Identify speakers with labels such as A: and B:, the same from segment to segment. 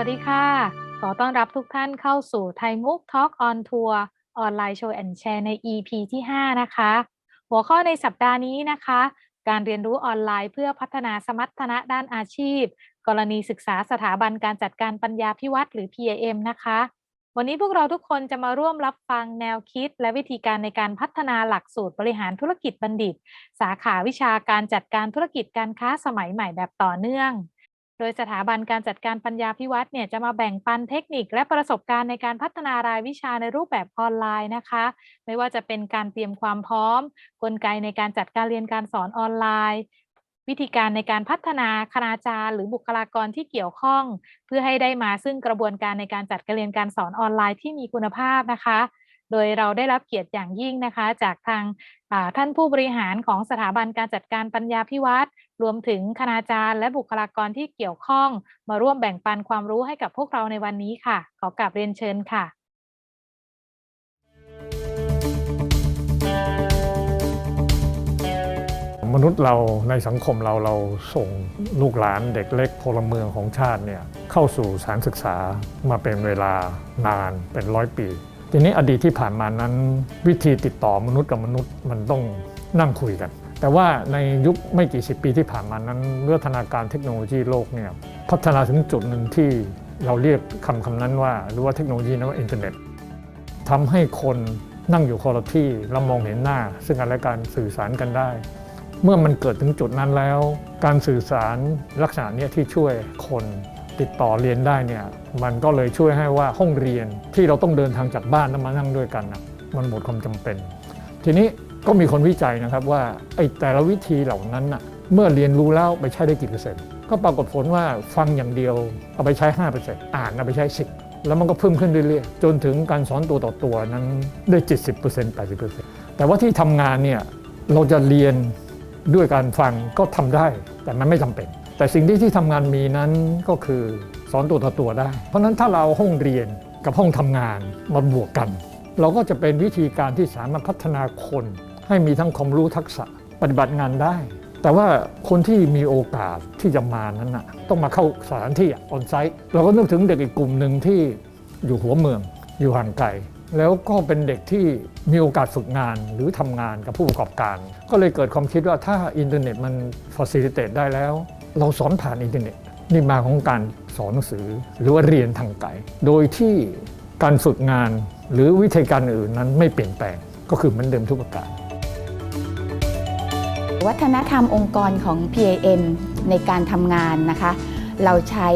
A: วัสดีค่ะ ขอต้อนรับทุกท่านเข้าสู่ไทยมุกทอล์กออนทัวร์ออนไลน์โชว์แอนแชร์ใน EP ที่ 5 นะคะ หัวข้อในสัปดาห์นี้นะคะ การเรียนรู้ออนไลน์เพื่อพัฒนาสมรรถนะด้านอาชีพ กรณีศึกษาสถาบันการจัดการปัญญาพิวัตรหรือ PIM นะคะ วันนี้พวกเราทุกคนจะมาร่วมรับฟังแนวคิด และวิธีการในการพัฒนาหลักสูตรบริหารธุรกิจบัณฑิต สาขาวิชาการจัดการธุรกิจการค้าสมัยใหม่แบบต่อเนื่อง โดยสถาบันการจัดการปัญญาพิวัตรเนี่ยจะมาแบ่งปันเทคนิคและประสบการณ์ในการพัฒนารายวิชาในรูปแบบออนไลน์นะคะ ไม่ว่าจะเป็นการเตรียมความพร้อม กลไกในการจัดการเรียนการสอนออนไลน์ วิธีการในการพัฒนาคณาจารย์ หรือบุคลากรที่เกี่ยวข้อง เพื่อให้ได้มาซึ่งกระบวนการในการจัดการเรียนการสอนออนไลน์ที่มีคุณภาพนะคะ โดยเราได้รับเกียรติอย่างยิ่งนะคะ จากทางท่านผู้บริหารของสถาบันการจัดการปัญญาพิวัตรรวมถึงคณาจารย์ และบุคลากรที่เกี่ยวข้อง มาร่วมแบ่งปันความรู้ให้กับพวกเราในวันนี้ค่ะ ขอกราบเรียนเชิญค่ะ
B: มนุษย์เราในสังคมเราเราส่งลูกหลานเด็กเล็กพลเมืองของชาติเนี่ยเข้าสู่สารศึกษามาเป็นเวลานานเป็นร้อยปี ทีนี้อดีตที่ผ่านมานั้นวิธีติดต่อมนุษย์กับมนุษย์มันต้องนั่งคุยกัน แต่ว่าในยุคไม่กี่สิบปีที่ผ่านมานั้นวิวัฒนาการเทคโนโลยีโลกเนี่ยพัฒนาถึงจุดหนึ่งที่เราเรียกคำคำนั้นว่าหรือว่าเทคโนโลยีนั้นว่าอินเทอร์เน็ตทำให้คนนั่งอยู่คนละที่แล้วมองเห็นหน้า ซึ่งกันและการสื่อสารกันได้ เมื่อมันเกิดถึงจุดนั้นแล้ว การสื่อสารลักษณะเนี้ยที่ช่วยคน ติดต่อเรียนได้เนี่ยมันก็เลยช่วยให้ว่าห้องเรียนที่เราต้องเดินทางจากบ้านแล้วมานั่งด้วยกันนะมันหมดความจำเป็น ทีนี้ก็มีคนวิจัยนะครับว่าไอ้แต่ละวิธีเหล่านั้นน่ะเมื่อเรียนรู้แล้วไปใช้ได้กี่เปอร์เซ็นต์ก็ปรากฏผลว่าฟังอย่างเดียวเอาไปใช้ 5%อ่านเอาไปใช้ 10 แล้วมันก็เพิ่มขึ้นเรื่อยๆ จนถึงการสอนตัวต่อตัวนั้นได้ 70% 80%แต่ว่าที่ทำงานเนี่ยเราจะเรียนด้วยการฟังก็ทำได้ แต่มันไม่จำเป็น แต่สิ่งที่ที่ทำงานมีนั้นก็คือสอนตัวต่อตัวได้ เพราะนั้นถ้าเราห้องเรียนกับห้องทำงานมาบวกกัน เราก็จะเป็นวิธีการที่สามารถพัฒนาคน ให้มีทั้งความรู้ทักษะปฏิบัติงานได้ แต่ว่าคนที่มีโอกาสที่จะมานั้นนะต้องมาเข้าสถานที่ออนไซต์เราก็นึกถึงเด็กอีกกลุ่มหนึ่งที่อยู่หัวเมือง อยู่ห่างไกลแล้วก็เป็นเด็กที่มีโอกาสฝึกงานหรือทำงานกับผู้ประกอบการ ก็เลยเกิดความคิดว่าถ้าอินเทอร์เน็ตมันฟ a ซิลิเต e ได้แล้ว เราสอนผ่านอินเทอร์เน็ตนี่มาของการสอนหนังสือหรือว่าเรียนทางไกลโดยที่การฝึกงานหรือวิธีการอื่นนั้นไม่เปลี่ยนแปลงก็คือเหมือนเดิมทุกประการ
C: วัฒนธรรมองค์กรของ PAM ในการทำงานนะคะ เราใช้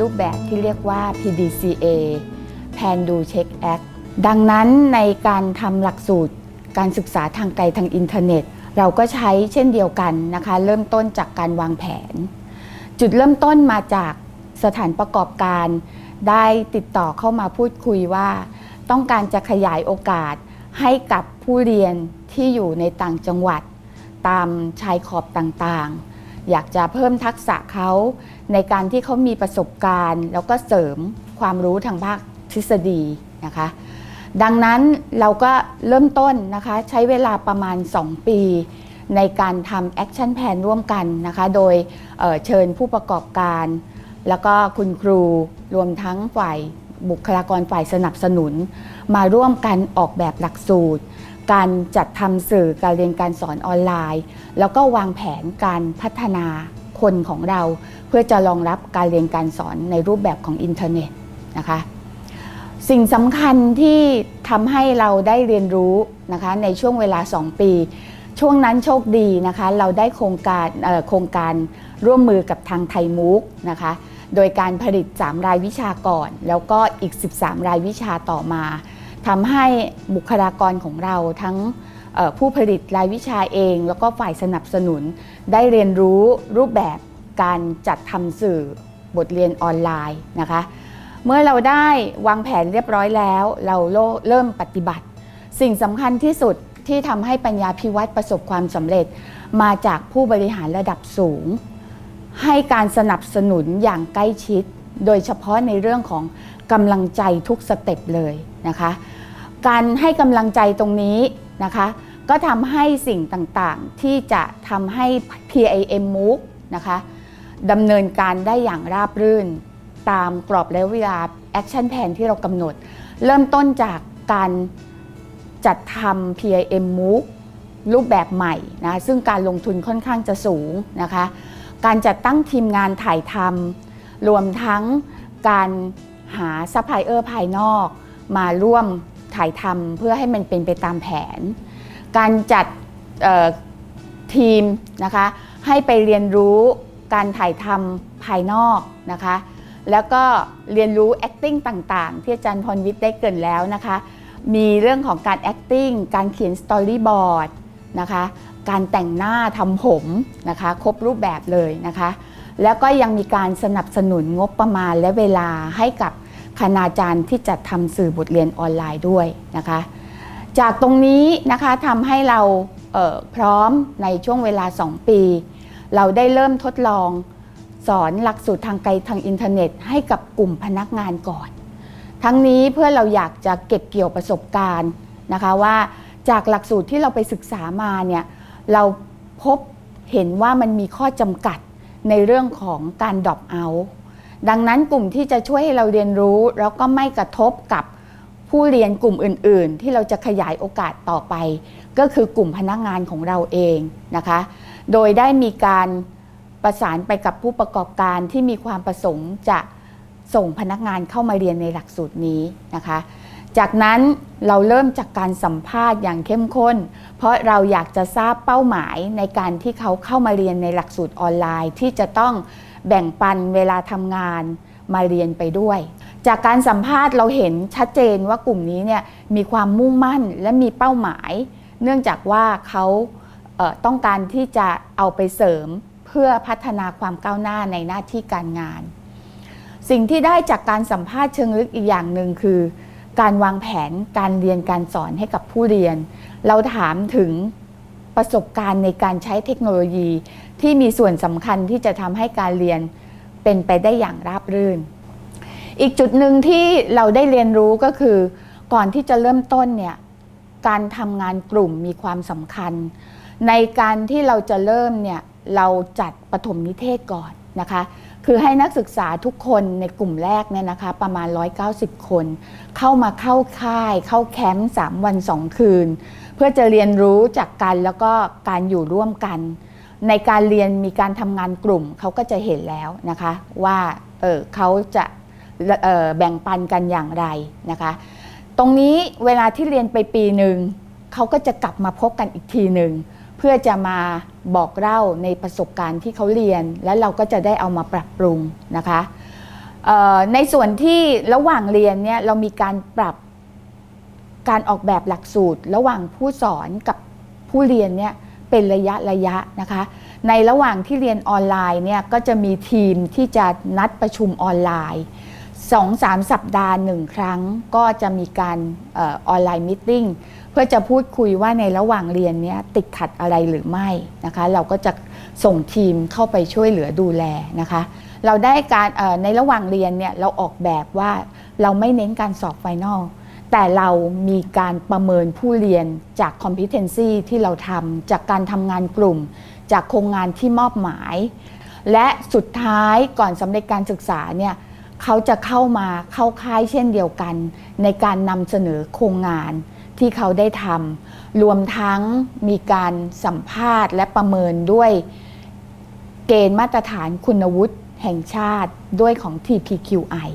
C: รูปแบบที่เรียกว่า PDCA Plan Do Check Act ดังนั้นในการทำหลักสูตรการศึกษาทางไกลทางอินเทอร์เน็ต เราก็ใช้เช่นเดียวกันนะคะ เริ่มต้นจากการวางแผน จุดเริ่มต้นมาจากสถานประกอบการ ได้ติดต่อเข้ามาพูดคุยว่า ต้องการจะขยายโอกาสให้กับผู้เรียนที่อยู่ในต่างจังหวัด ตามชายขอบต่างๆ อยากจะเพิ่มทักษะเขาในการที่เขามีประสบการณ์ แล้วก็เสริมความรู้ทางภาคทฤษฎีนะคะ ดังนั้นเราก็เริ่มต้นนะคะใช้เวลาประมาณ 2 ปี ในการทำแอคชั่นแ n นร่วมกันนะคะ โดยเเชิญผู้ประกอบการ แล้วก็คุณครูรวมทั้งฝ่ายบุคลากรฝ่ายสนับสนุน มาร่วมกันออกแบบหลักสูตร การจัดทำสื่อการเรียนการสอนออนไลน์ แล้วก็วางแผนการพัฒนาคนของเรา เพื่อจะรองรับการเรียนการสอนในรูปแบบของอินเทอร์เน็ตนะคะสิ่งสำคัญที่ทำให้เราได้เรียนรู้นะคะในช่วงเวลา 2 ปี ช่วงนั้นโชคดีนะคะ เราได้โครงการโครงการร่วมมือกับทางไทยมุกนะคะ โดยการผลิต 3 รายวิชาก่อน แล้วก็อีก 13 รายวิชาต่อมาทำให้บุคลากรของเราทั้งผู้ผลิตรายวิชาเอง แล้วก็ฝ่ายสนับสนุน ได้เรียนรู้รูปแบบการจัดทำสื่อบทเรียนออนไลน์นะคะ เมื่อเราได้วางแผนเรียบร้อยแล้ว เราเริ่มปฏิบัติ สิ่งสำคัญที่สุด ที่ทำให้ปัญญาพิวัตรประสบความสำเร็จ มาจากผู้บริหารระดับสูง ให้การสนับสนุนอย่างใกล้ชิด โดยเฉพาะในเรื่องของกำลังใจทุกสเต็ปเลยนะคะ การให้กำลังใจตรงนี้นะคะ ก็ทำให้สิ่งต่างๆ ที่จะทำให้ PIM MOOC นะคะดำเนินการได้อย่างราบรื่น ตามกรอบระยะเวลาแอคชั่นแผนที่เรากำหนด เริ่มต้นจากการ จัดทำ PIM MOOC รูปแบบใหม่นะซึ่งการลงทุนค่อนข้างจะสูงนะคะ การจัดตั้งทีมงานถ่ายทำรวมทั้งการหาซัพพลายเออร์ภายนอกมาร่วมถ่ายทำเพื่อให้มันเป็นไปตามแผน การจัดทีมนะคะให้ไปเรียนรู้การถ่ายทำภายนอกนะคะ แล้วก็เรียนรู้ acting ต่างๆ ที่อาจารย์พรวิทย์ได้เกินแล้วนะคะ มีเรื่องของการ acting การเขียน storyboard นะคะ การแต่งหน้าทำผมนะคะ ครบรูปแบบเลยนะคะ แล้วก็ยังมีการสนับสนุนงบประมาณและเวลาให้กับคณาจารย์ที่จัดทำสื่อบทเรียนออนไลน์ด้วยนะคะ จากตรงนี้นะคะทำให้เราเพร้อมในช่วงเวลา 2 ปี เราได้เริ่มทดลองสอนหลักสูตรทางไกลทางอินเทอร์เน็ตให้กับกลุ่มพนักงานก่อน ทั้งนี้เพื่อเราอยากจะเก็บเกี่ยวประสบการณ์นะคะว่าจากหลักสูตรที่เราไปศึกษามาเนี่ยเราพบเห็นว่ามันมีข้อจำกัดในเรื่องของการดรอปเอาดังนั้นกลุ่มที่จะช่วยให้เราเรียนรู้ แล้วก็ไม่กระทบกับผู้เรียนกลุ่มอื่น ๆ ที่เราจะขยายโอกาสต่อไป ก็คือกลุ่มพนักงานของเราเองนะคะ โดยได้มีการประสานไปกับผู้ประกอบการที่มีความประสงค์จะ ส่งพนักงานเข้ามาเรียนในหลักสูตรนี้นะคะ จากนั้นเราเริ่มจากการสัมภาษณ์อย่างเข้มข้น เพราะเราอยากจะทราบเป้าหมายในการที่เขาเข้ามาเรียนในหลักสูตรออนไลน์ ที่จะต้องแบ่งปันเวลาทำงานมาเรียนไปด้วย จากการสัมภาษณ์เราเห็นชัดเจนว่ากลุ่มนี้เนี่ยมีความมุ่งมั่นและมีเป้าหมาย เนื่องจากว่าเขาเต้องการที่จะเอาไปเสริมเพื่อพัฒนาความก้าวหน้าในหน้าที่การงาน สิ่งที่ได้จากการสัมภาษณ์เชิงลึกอีกอย่างหนึ่งคือ การวางแผนการเรียนการสอนให้กับผู้เรียน เราถามถึงประสบการณ์ในการใช้เทคโนโลยีที่มีส่วนสำคัญที่จะทำให้การเรียนเป็นไปได้อย่างราบรื่น อีกจุดหนึ่งที่เราได้เรียนรู้ก็คือ ก่อนที่จะเริ่มต้นเนี่ยการทำงานกลุ่มมีความสำคัญ ในการที่เราจะเริ่มเนี่ยเราจัดปฐมนิเทศก่อนนะคะ คือให้นักศึกษาทุกคนในกลุ่มแรกเนี่ยนะคะ ประมาณ 190 คน เข้ามาเข้าค่าย เข้าแคมป์3วัน 2 คืน เพื่อจะเรียนรู้จากกันแล้วก็การอยู่ร่วมกัน ในการเรียนมีการทำงานกลุ่มเขาก็จะเห็นแล้วนะคะ ว่าเออเขาจะออแบ่งปันกันอย่างไรนะคะ ตรงนี้เวลาที่เรียนไปปีหนึ่งเขาก็จะกลับมาพบกันอีกทีหนึ่ง เพื่อจะมาบอกเล่าในประสบการณ์ที่เขาเรียน และเราก็จะได้เอามาปรับปรุงนะคะในส่วนที่ระหว่างเรียนเนี่ยเรามีการปรับการออกแบบหลักสูตร ระหว่างผู้สอนกับผู้เรียนเนี่ยเป็นระยะระยะนะคะ ในระหว่างที่เรียนออนไลน์เนี่ยก็จะมีทีมที่จะนัดประชุมออนไลน์สองสามสัปดาห์หนึ่งครั้งก็จะมีการออนไลน์มิ팅 เพื่อจะพูดคุยว่าในระหว่างเรียนเนี้ยติดขัดอะไรหรือไม่นะคะ เราก็จะส่งทีมเข้าไปช่วยเหลือดูแลนะคะ เราได้การในระหว่างเรียนเนี่ยเราออกแบบว่าเราไม่เน้นการสอบไฟนอลแต่เรามีการประเมินผู้เรียนจาก competency ที่เราทำจากการทำงานกลุ่ม จากโครงงานที่มอบหมาย และสุดท้ายก่อนสำเร็จการศึกษาเนี่ยเขาจะเข้ามาเข้าค่ายเช่นเดียวกัน ในการนำเสนอโครงงาน ที่เขาได้ทำรวมทั้งมีการสัมภาษณ์และประเมินด้วยเกณฑ์มาตรฐานคุณวุฒิแห่งชาติด้วยของ TPQI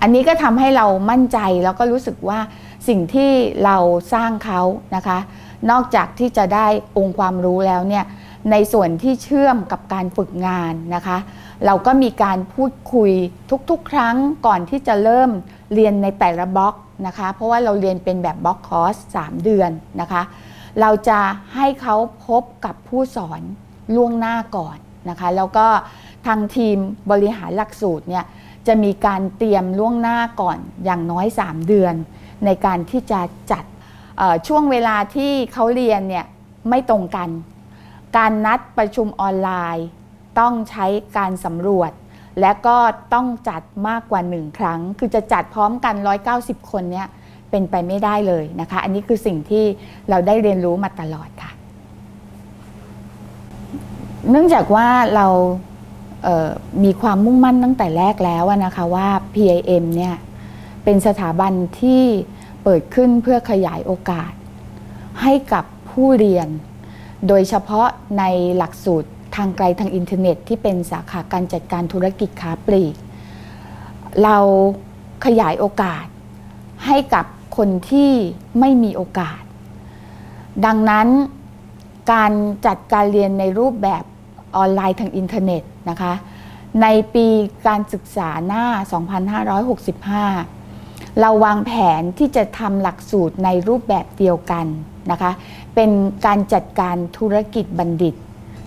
C: อันนี้ก็ทำให้เรามั่นใจแล้วก็รู้สึกว่าสิ่งที่เราสร้างเขานะคะ นอกจากที่จะได้องค์ความรู้แล้วเนี่ยในส่วนที่เชื่อมกับการฝึกงานนะคะ เราก็มีการพูดคุยทุกๆ ครั้งก่อนที่จะเริ่มเรียนในแต่ละบล็อก นะคะ เพราะว่าเราเรียนเป็นแบบบล็อกคอร์ส3เดือนนะคะ เราจะให้เขาพบกับผู้สอนล่วงหน้าก่อนนะคะ แล้วก็ทางทีมบริหารหลักสูตรเนี่ยจะมีการเตรียมล่วงหน้าก่อนอย่างน้อย 3 เดือน ในการที่จะจัดช่วงเวลาที่เขาเรียนเนี่ยไม่ตรงกัน การนัดประชุมออนไลน์ ต้องใช้การสำรวจ และก็ต้องจัดมากกว่า 1 ครั้ง คือจะจัดพร้อมกัน 190 คนเนี่ยเป็นไปไม่ได้เลยนะคะ อันนี้คือสิ่งที่เราได้เรียนรู้มาตลอดค่ะ เนื่องจากว่าเราเมีความมุ่งมั่นตั้งแต่แรกแล้วนะคะว่า PIM เนี่ยเป็นสถาบันที่เปิดขึ้นเพื่อขยายโอกาส ให้กับผู้เรียน โดยเฉพาะในหลักสูตร ทางไกลทางอินเทอร์เน็ต ที่เป็นสาขาการจัดการธุรกิจค้าปลีก เราขยายโอกาสให้กับคนที่ไม่มีโอกาส ดังนั้นการจัดการเรียนในรูปแบบออนไลน์ทางอินเทอร์เน็ตนะคะในปีการศึกษาหน้า 2565 เราวางแผนที่จะทำหลักสูตรในรูปแบบเดียวกันนะคะ เป็นการจัดการธุรกิจบัณฑิต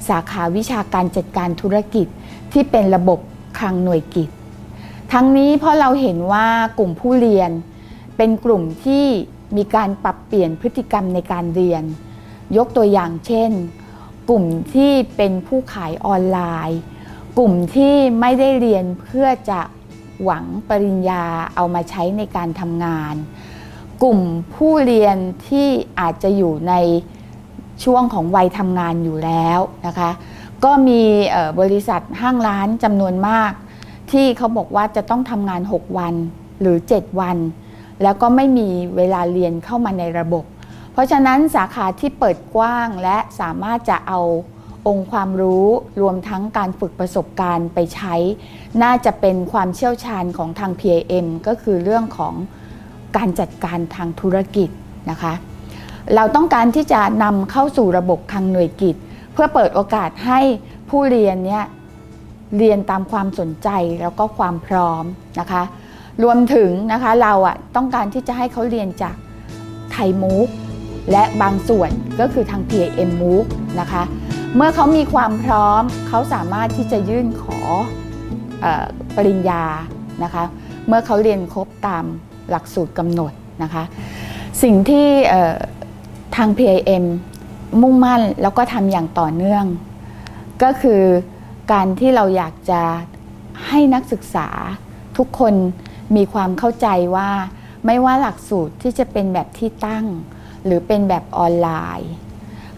C: สาขาวิชาการจัดการธุรกิจที่เป็นระบบคลังหน่วยกิจ ทั้งนี้เพราะเราเห็นว่ากลุ่มผู้เรียน เป็นกลุ่มที่มีการปรับเปลี่ยนพฤติกรรมในการเรียน ยกตัวอย่างเช่น กลุ่มที่เป็นผู้ขายออนไลน์ กลุ่มที่ไม่ได้เรียนเพื่อจะหวังปริญญาเอามาใช้ในการทำงาน กลุ่มผู้เรียนที่อาจจะอยู่ใน ช่วงของวัยทำงานอยู่แล้วนะคะ ก็มีบริษัทห้างร้านจำนวนมาก ที่เขาบอกว่าจะต้องทำงาน 6 วันหรือ 7 วัน แล้วก็ไม่มีเวลาเรียนเข้ามาในระบบ เพราะฉะนั้นสาขาที่เปิดกว้างและสามารถจะเอาองค์ความรู้รวมทั้งการฝึกประสบการณ์ไปใช้ น่าจะเป็นความเชี่ยวชาญของทาง PIM ก็คือเรื่องของการจัดการทางธุรกิจนะคะ เราต้องการที่จะนำเข้าสู่ระบบคังหน่วยกิจ เพื่อเปิดโอกาสให้ผู้เรียนเนี่ยเรียนตามความสนใจแล้วก็ความพร้อมนะคะ รวมถึงนะคะเราอะต้องการที่จะให้เขาเรียนจากไทยมูกและบางส่วนก็คือทาง PIM มูกนะคะ เมื่อเขามีความพร้อมเขาสามารถที่จะยื่นขอออปริญญานะคะ เมื่อเขาเรียนครบตามหลักสูตรกำหนดนะคะ สิ่งที่ ทาง PIM มุ่งมั่นแล้วก็ทำอย่างต่อเนื่อง ก็คือการที่เราอยากจะให้นักศึกษาทุกคนมีความเข้าใจว่า ไม่ว่าหลักสูตรที่จะเป็นแบบที่ตั้ง หรือเป็นแบบออนไลน์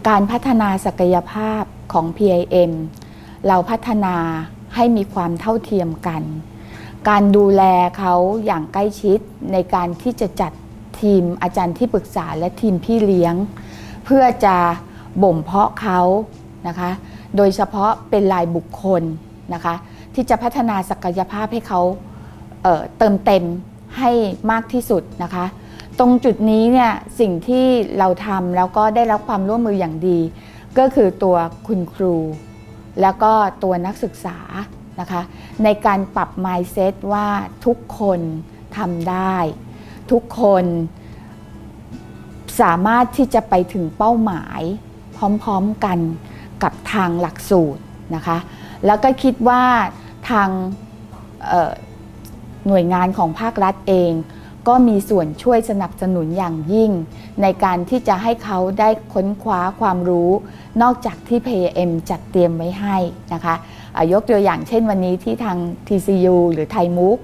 C: การพัฒนาศักยภาพของ PIM เราพัฒนาให้มีความเท่าเทียมกัน การดูแลเขาอย่างใกล้ชิดในการที่จะจัด ทีมอาจารย์ที่ปรึกษาและทีมพี่เลี้ยง เพื่อจะบ่มเพาะเขานะคะ โดยเฉพาะเป็นรายบุคคลนะคะ ที่จะพัฒนาศักยภาพให้เขาเเติมเต็มให้มากที่สุดนะคะ ตรงจุดนี้เนี่ยสิ่งที่เราทำแล้วก็ได้รับความร่วมมืออย่างดี ก็คือตัวคุณครู แล้วก็ตัวนักศึกษานะคะ ในการปรับ mindset ว่าทุกคนทำได้ ทุกคนสามารถที่จะไปถึงเป้าหมาย พร้อมๆกันกับทางหลักสูตรนะคะ แล้วก็คิดว่าทางหน่วยงานของภาครัฐเอง ก็มีส่วนช่วยสนับสนุนอย่างยิ่ง ในการที่จะให้เขาได้ค้นคว้าความรู้ นอกจากที่ PM จัดเตรียมไว้ให้นะคะะยกตัวอย่างเช่นวันนี้ที่ทาง TCU หรือไทยมุก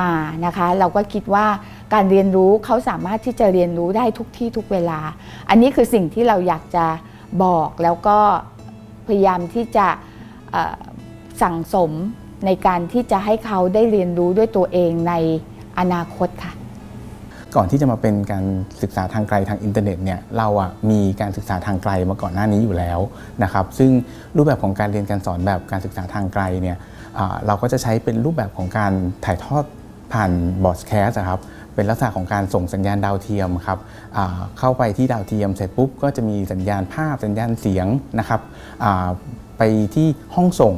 C: มานะคะ เราก็คิดว่า การเรียนรู้เขาสามารถที่จะเรียนรู้ได้ทุกที่ทุกเวลา อันนี้คือสิ่งที่เราอยากจะบอกแล้วก็พยายามที่จะสั่งสมในการที่จะให้เขาได้เรียนรู้ด้วยตัวเองในอนาคตค่ะ
D: ก่อนที่จะมาเป็นการศึกษาทางไกลทางอินเทอร์เน็ตเนี่ยเราอะมีการศึกษาทางไกลมาก่อนหน้านี้อยู่แล้วนะครับ ซึ่งรูปแบบของการเรียนการสอนแบบการศึกษาทางไกลเนี่ยเราก็จะใช้เป็นรูปแบบของการถ่ายทอดผ่านบอร์ดแคสครับ เป็นลักษณะของการส่งสัญญาณดาวเทียมครับเข้าไปที่ดาวเทียมเสร็จปุ๊บก็จะมีสัญญาณภาพสัญญาณเสียงนะครับไปที่ห้องส่ง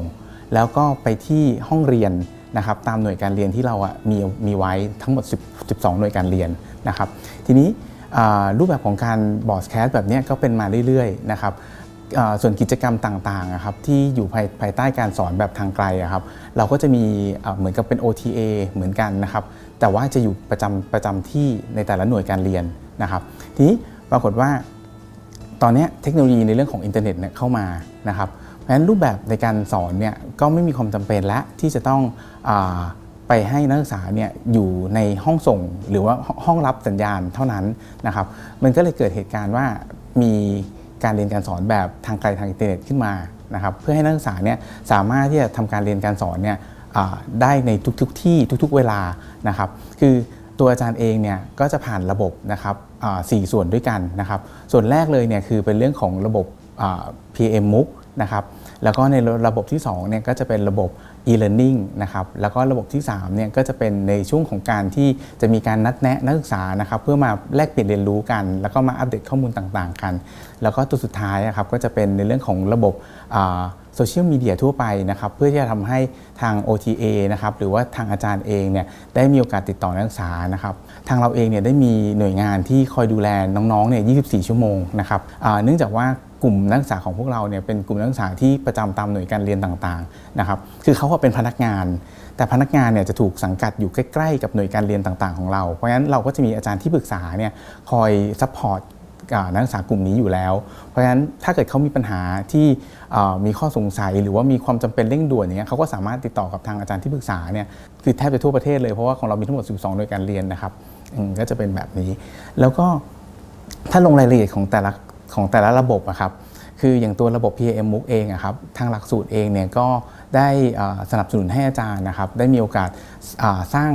D: แล้วก็ไปที่ห้องเรียนนะครับตามหน่วยการเรียนที่เราอะมีมีไว้ทั้งหมด 10 12 หน่วยการเรียนนะครับ ทีนี้รูปแบบของการบอร์ดแคสแบบนี้ก็เป็นมาเรื่อยๆนะครับส่วนกิจกรรมต่างๆครับที่อยู่ภายภายใต้การสอนแบบทางไกลครับเราก็จะมีเหมือนกับเป็น OTA เหมือนกันนะครับ แต่ว่าจะอยู่ประจำประจำที่ในแต่ละหน่วยการเรียนนะครับทีนี้ปรากฏว่าตอนนี้เทคโนโลยีในเรื่องของอินเทอร์เน็ตเนี่ยเข้ามานะครับเพราะฉะนั้นรูปแบบในการสอนเนี่ยก็ไม่มีความจำเป็นและที่จะต้องอไปให้นักศึกษาเนี่ยอยู่ในห้องส่งหรือว่าห้องรับสัญญาณเท่านั้นนะครับมันก็เลยเกิดเหตุการณ์ว่ามีการเรียนการสอนแบบทางไกลทางอินเทอร์เน็ตขึ้นมานะครับเพื่อให้นักศึกษาเนี่ยสามารถที่จะทำการเรียนการสอนเนี่ย ได้ในทุกๆที่ทุกๆเวลานะครับ คือตัวอาจารย์เองเนี่ยก็จะผ่านระบบนะครับสี่ส่วนด้วยกันนะครับ ส่วนแรกเลยเนี่ยคือเป็นเรื่องของระบบ PM MOOC นะครับแล้วก็ในระบบที่2เนี่ยก็จะเป็นระบบ e-learning นะครับแล้วก็ระบบที่3เนี่ยก็จะเป็นในช่วงของการที่จะมีการนัดแนะนักศึกษานะครับเพื่อมาแลกเปลี่ยนเรียนรู้กัน แล้วก็มาอัปเดตข้อมูลต่างๆ กัน แล้วก็ตัวสุดท้ายนะครับก็จะเป็นในเรื่องของระบบโซเชียลมีเดียทั่วไปนะครับเพื่อที่จะทำให้ทาง OTA นะครับหรือว่าทางอาจารย์เองเนี่ยได้มีโอกาสติดต่อนักศึกษานะครับทางเราเองเนี่ยได้มีหน่วยงานที่คอยดูแลน้องๆเนี่ย24 ชั่วโมงนะครับเนื่องจากว่า กลุ่มนักศึกษาของพวกเราเนี่ยเป็นกลุ่มนักศึกษาที่ประจำตามหน่วยการเรียนต่างๆนะครับคือเขาก็เป็นพนักงาน แต่พนักงานเนี่ยจะถูกสังกัดอยู่ใกล้ๆกับหน่วยการเรียนต่างๆ ของเรา เพราะฉะนั้นเราก็จะมีอาจารย์ที่ปรึกษาเนี่ยคอยซัพพอร์ตนักศึกษากลุ่มนี้อยู่แล้ว เพราะฉะนั้นถ้าเกิดเขามีปัญหาที่มีข้อสงสัยหรือว่ามีความจำเป็นเร่งด่วนอย่างเงี้ยเขาก็สามารถติดต่อกับทางอาจารย์ที่ปรึกษาเนี่ยคือแทบจะทั่วประเทศเลยเพราะว่าของเรามีทั้งหมด 12 หน่วยการเรียนนะครับก็จะเป็นแบบนี้ แล้วก็ถ้าลงรายละเอียดของแต่ละ ของแต่ละระบบอะครับคืออย่างตัวระบบ PAM MOOC เองอะครับทางหลักสูตรเองเนี่ยก็ได้สนับสนุนให้อาจารย์นะครับ ได้มีโอกาสสร้าง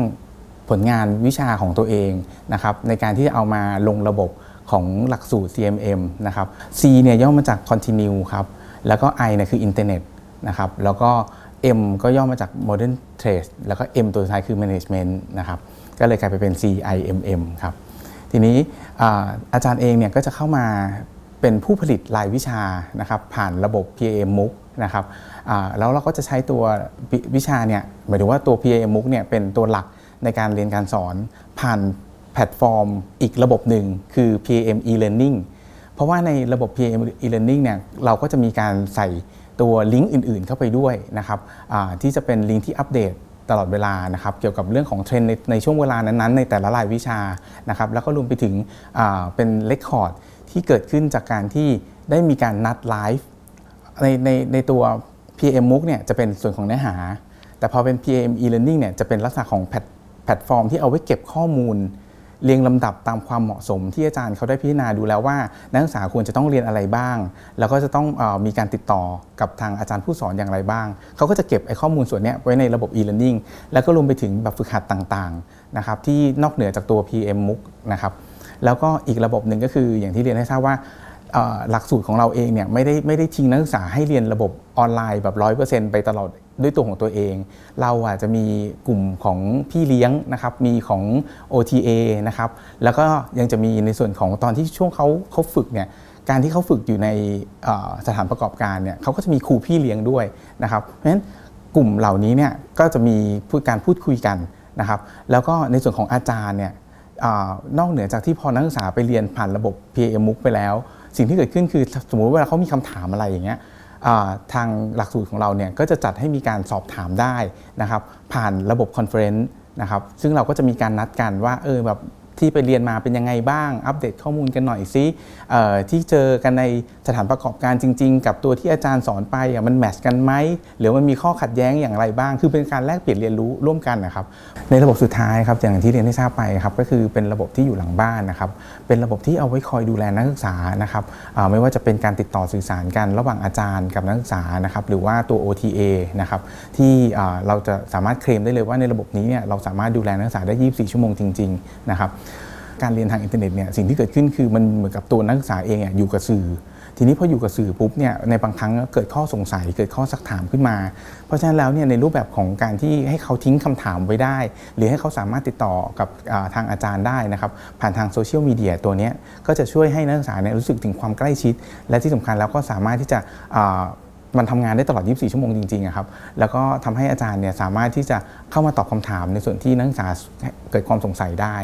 D: ผลงานวิชาของตัวเองนะครับในการที่จะเอามาลงระบบของหลักสูตร CMM นะครับ C เนี่ยย่อมาจาก Continue ครับแล้วก็ I เนี่ยคือ Internet นะครับแล้วก็ M ก็ย่อมาจาก Modern Trade แล้วก็ M ตัวสุดท้ายคือ Management นะครับก็เลยกลายไปเป็น CIMM ครับทีนี้อาจารย์เองเนี่ยก็จะเข้ามา เป็นผู้ผลิตรายวิชานะครับผ่านระบบ PAM MOOC นะครับแล้วเราก็จะใช้ตัววิชาเนี่ยหมายถึงว่าตัว PAM MOOC เนี่ยเป็นตัวหลักในการเรียนการสอนผ่านแพลตฟอร์มอีกระบบหนึ่งคือ PAM e-learning เพราะว่าในระบบ PAM e-learning เนี่ยเราก็จะมีการใส่ตัวลิงก์อื่นๆ เข้าไปด้วยนะครับที่จะเป็นลิงก์ที่อัปเดตตลอดเวลานะครับเกี่ยวกับเรื่องของเทรนด์ในในช่วงเวลานั้นๆ ในแต่ละรายวิชานะครับแล้วก็รวมไปถึงเป็นเลคคอร์ด ที่เกิดขึ้นจากการที่ได้มีการนัดไลฟ์ในในในตัว PM MOOC เนี่ยจะเป็นส่วนของเนื้อหา แต่พอเป็น PM e-learning เนี่ยจะเป็นลักษณะของแพลตแพลตฟอร์มที่เอาไว้เก็บข้อมูล เรียงลำดับตามความเหมาะสม ที่อาจารย์เขาได้พิจารณาดูแล้วว่า นักศึกษาควรจะต้องเรียนอะไรบ้าง แล้วก็จะต้องอมีการติดต่อกับทางอาจารย์ผู้สอนอย่างไรบ้าง เขาก็จะเก็บไอ้ข้อมูลส่วนนี้ไว้ในระบบ e-learning แล้วก็รวมไปถึงแบบฝึกหัดต่างๆนะครับที่นอกเหนือจากตัว PM MOOC นะครับ แล้วก็อีกระบบหนึ่งก็คืออย่างที่เรียนให้ทราบว่าหลักสูตรของเราเองเนี่ยไม่ได้ไม่ได้ทิ้งนักศึกษาให้เรียนระบบออนไลน์แบบร้อยเปอร์เซ็นต์ไปตลอดด้วยตัวของตัวเอง เราอาจจะมีกลุ่มของพี่เลี้ยงนะครับ มีของ OTA นะครับ แล้วก็ยังจะมีในส่วนของตอนที่ช่วงเขาเขาฝึกเนี่ยการที่เขาฝึกอยู่ในสถานประกอบการเนี่ยเขาก็จะมีครูพี่เลี้ยงด้วยนะครับ เพราะฉะนั้นกลุ่มเหล่านี้เนี่ยก็จะมีการพูดคุยกันนะครับ แล้วก็ในส่วนของอาจารย์เนี่ย นอกเหนือจากที่พอนักศึกษาไปเรียนผ่านระบบ PAM MOOC ไปแล้ว สิ่งที่เกิดขึ้นคือสมมุติเวลาเขามีคำถามอะไรอย่างเงี้ยทางหลักสูตรของเราเนี่ยก็จะจัดให้มีการสอบถามได้นะครับผ่านระบบคอนเฟรนซ์นะครับซึ่งเราก็จะมีการนัดกันว่าเออแบบ ที่ไปเรียนมาเป็นยังไงบ้าง อัปเดตข้อมูลกันหน่อยซิที่เจอกันในสถานประกอบการจริง ๆ กับตัวที่อาจารย์สอนไปมันแมทช์กันไหมหรือมันมีข้อขัดแย้งอย่างไรบ้าง คือเป็นการแลกเปลี่ยนเรียนรู้ร่วมกันนะครับในระบบสุดท้ายครับอย่างที่เรียนให้ทราบไปครับก็คือเป็นระบบที่อยู่หลังบ้านนะครับเป็นระบบที่เอาไว้คอยดูแลนักศึกษานะครับไม่ว่าจะเป็นการติดต่อสื่อสารกันระหว่างอาจารย์กับนักศึกษานะครับหรือว่าตัว OTA นะครับที่เราจะสามารถเคลมได้เลยว่าในระบบนี้เนี่ยเราสามารถดูแลนักศึกษาได้ 24 ชั่วโมงจริงๆนะครับ การเรียนทางอินเทอร์เน็ตเนี่ยสิ่งที่เกิดขึ้นคือมันเหมือนกับตัวนักศึกษาเองอยู่กับสื่อ ทีนี้พออยู่กับสื่อปุ๊บเนี่ยในบางครั้งเกิดข้อสงสัยเกิดข้อสักถามขึ้นมา เพราะฉะนั้นแล้วเนี่ยในรูปแบบของการที่ให้เขาทิ้งคำถามไว้ได้ หรือให้เขาสามารถติดต่อกับทางอาจารย์ได้นะครับผ่านทางโซเชียลมีเดียตัวนี้ก็จะช่วยให้นักศึกษาเนี่ยรู้สึกถึงความใกล้ชิด และที่สำคัญแล้วก็สามารถที่จะมันทำงานได้ตลอด 24 ชั่วโมงจริงๆครับ แล้วก็ทำให้อาจารย์เนี่ยสามารถที่จะเข้ามาตอบคำถามในส่วนที่นักศึกษาเกิดความสงสัยได้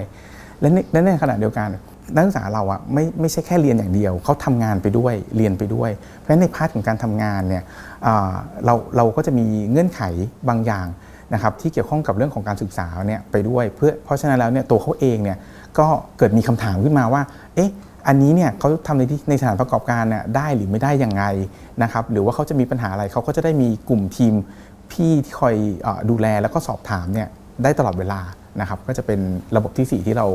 D: และในขณะเดียวกันนักศึกษาเราอะไม่ไม่ใช่แค่เรียนอย่างเดียวเขาทำงานไปด้วยเรียนไปด้วย เพราะฉะนั้นในพาร์ทของการทำงานเนี่ยเราเราก็จะมีเงื่อนไขบางอย่างนะครับที่เกี่ยวข้องกับเรื่องของการศึกษาเนี่ยไปด้วยเพื่อเพราะฉะนั้นแล้วเนี่ยตัวเขาเองเนี่ยก็เกิดมีคำถามขึ้นมาว่าเอ๊ะอันนี้เนี่ยเขาทำในที่ในสถานประกอบการเนี่ยได้หรือไม่ได้อย่างไรนะครับหรือว่าเขาจะมีปัญหาอะไรเขาก็จะได้มีกลุ่มทีมพี่ที่คอยอดูแลแล้วก็สอบถามเนี่ยได้ตลอดเวลา นะครับก็จะเป็นระบบที่สี่ที่เรา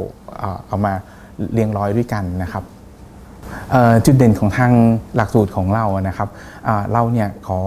D: เอามาเรียงร้อยด้วยกันนะครับจุดเด่นของทางหลักสูตรของเรานะครับเราเนี่ยขอ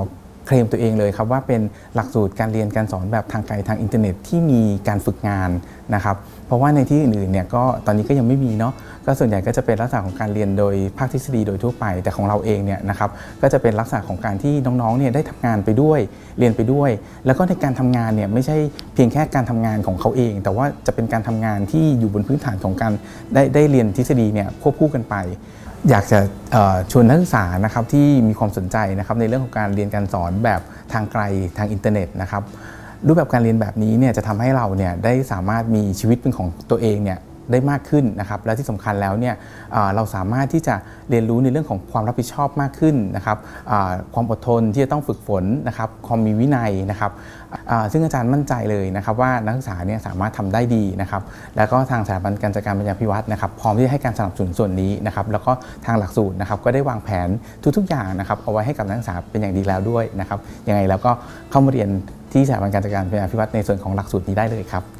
D: เคลมตัวเองเลยครับว่าเป็นหลักสูตรการเรียนการสอนแบบทางไกลทางอินเทอร์เน็ตที่มีการฝึกงานนะครับเพราะว่าในที่อื่นๆเนี่ยก็ตอนนี้ก็ยังไม่มีเนาะก็ส่วนใหญ่ก็จะเป็นลักษณะของการเรียนโดยภาคทฤษฎีโดยทั่วไป แต่ของเราเองเนี่ยนะครับก็จะเป็นลักษณะของการที่น้องๆเนี่ยได้ทำงานไปด้วยเรียนไปด้วย แล้วก็ในการทำงานเนี่ยไม่ใช่เพียงแค่การทำงานของเขาเอง แต่ว่าจะเป็นการทำงานที่อยู่บนพื้นฐานของการได้ได้เรียนทฤษฎีเนี่ยควบคู่กันไป อยากจะชวนนักศึกษานะครับที่มีความสนใจนะครับในเรื่องของการเรียนการสอนแบบทางไกลทางอินเทอร์เน็ตนะครับรูปแบบการเรียนแบบนี้เนี่ยจะทำให้เราเนี่ยได้สามารถมีชีวิตเป็นของตัวเองเนี่ย ได้มากขึ้นนะครับและที่สำคัญแล้วเนี่ยเราสามารถที่จะเรียนรู้ในเรื่องของความรับผิดชอบมากขึ้นนะครับความอดทนที่จะต้องฝึกฝนนะครับความมีวินัยนะครับซึ่งอาจารย์มั่นใจเลยนะครับว่านักศึกษาเนี่ยสามารถทำได้ดีนะครับแล้วก็ทางสถาบันการจัดการปัญญาพิวัตรนะครับพร้อมที่จะให้การสนับสนุนส่วนนี้นะครับแล้วก็ทางหลักสูตรนะครับก็ได้วางแผนทุกๆอย่างนะครับเอาไว้ให้กับนักศึกษาเป็นอย่างดีแล้วด้วยนะครับยังไงแล้วก็เข้ามาเรียนที่สถาบันการจัดการปัญญาพิวัตรในส่วนของหลักสูตรนี้ได้เลยครับ